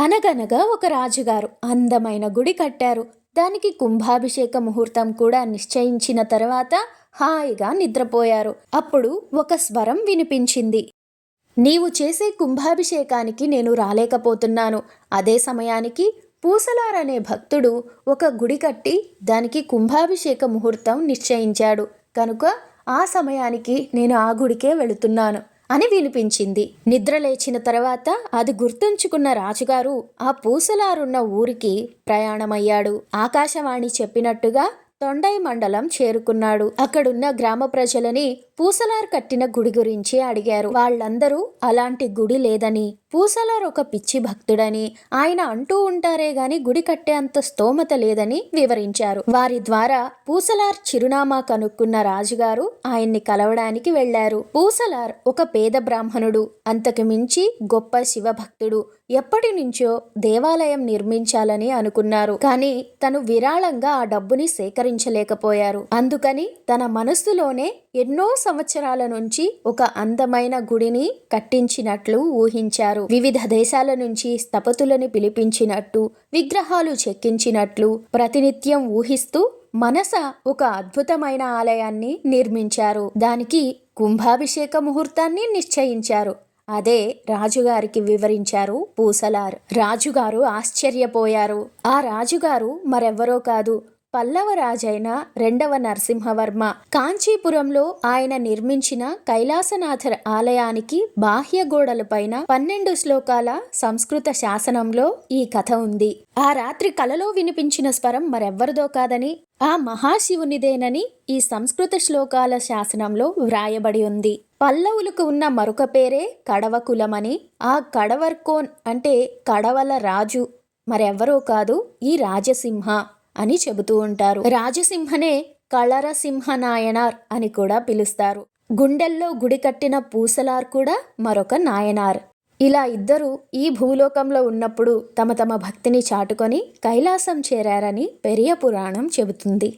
అనగనగా ఒక రాజుగారు అందమైన గుడి కట్టారు. దానికి కుంభాభిషేక ముహూర్తం కూడా నిశ్చయించిన తర్వాత హాయిగా నిద్రపోయారు. అప్పుడు ఒక స్వరం వినిపించింది. నీవు చేసే కుంభాభిషేకానికి నేను రాలేకపోతున్నాను. అదే సమయానికి పూసలారనే భక్తుడు ఒక గుడి కట్టి దానికి కుంభాభిషేక ముహూర్తం నిశ్చయించాడు. కనుక ఆ సమయానికి నేను ఆ గుడికే వెళుతున్నాను. అని వినిపించింది. నిద్ర లేచిన తర్వాత అది గుర్తుంచుకున్న రాజుగారు ఆ పూసలారున్న ఊరికి ప్రయాణమయ్యాడు. ఆకాశవాణి చెప్పినట్టుగా తొండై మండలం చేరుకున్నాడు. అక్కడున్న గ్రామ ప్రజలని పూసలార్ కట్టిన గుడి గురించి అడిగారు. వాళ్ళందరూ అలాంటి గుడి లేదని. పూసలార్ ఒక పిచ్చి భక్తుడని. ఆయన అంటూ ఉంటారే గాని గుడి కట్టే అంత స్తోమత లేదని వివరించారు. వారి ద్వారా పూసలార్ చిరునామా కనుక్కున్న రాజుగారు ఆయన్ని కలవడానికి వెళ్ళారు పూసలార్ ఒక పేద బ్రాహ్మణుడు. అంతకు మించి గొప్ప శివభక్తుడు. ఎప్పటి నుంచో దేవాలయం నిర్మించాలని అనుకున్నారు. కానీ తను విరాళంగా ఆ డబ్బుని సేకరించలేకపోయారు. అందుకని తన మనస్సులోనే ఎన్నో సంవత్సరాల నుంచి ఒక అందమైన గుడిని కట్టించినట్లు ఊహించారు. వివిధ దేశాల నుంచి స్థపతులను పిలిపించినట్టు విగ్రహాలు చెక్కించినట్లు ప్రతినిత్యం ఊహిస్తూ మనస ఒక అద్భుతమైన ఆలయాన్ని నిర్మించారు. దానికి కుంభాభిషేక ముహూర్తాన్ని నిశ్చయించారు. అదే రాజుగారికి వివరించారు పూసలార్. రాజుగారు ఆశ్చర్యపోయారు. ఆ రాజుగారు మరెవ్వరో కాదు పల్లవ రాజైన రెండవ నరసింహవర్మ. కాంచీపురంలో ఆయన నిర్మించిన కైలాసనాథర్ ఆలయానికి బాహ్య గోడలపైన పన్నెండు శ్లోకాల సంస్కృత శాసనంలో ఈ కథ ఉంది. ఆ రాత్రి కలలో వినిపించిన స్వరం మరెవ్వరిదో కాదని ఆ మహాశివునిదేనని ఈ సంస్కృత శ్లోకాల శాసనంలో వ్రాయబడి ఉంది. పల్లవులకు ఉన్న మరొక పేరే కడవ కులమని. ఆ కడవర్కోన్ అంటే కడవల రాజు. మరెవ్వరో కాదు ఈ రాజసింహ అని చెబుతూ ఉంటారు. రాజసింహనే కళరసింహ నాయనార్ అని కూడా పిలుస్తారు. గుండెల్లో గుడి కట్టిన పూసలార్ కూడా మరొక నాయనార్. ఇలా ఇద్దరు ఈ భూలోకంలో ఉన్నప్పుడు తమ తమ భక్తిని చాటుకొని కైలాసం చేరారని పెరియ పురాణం చెబుతుంది.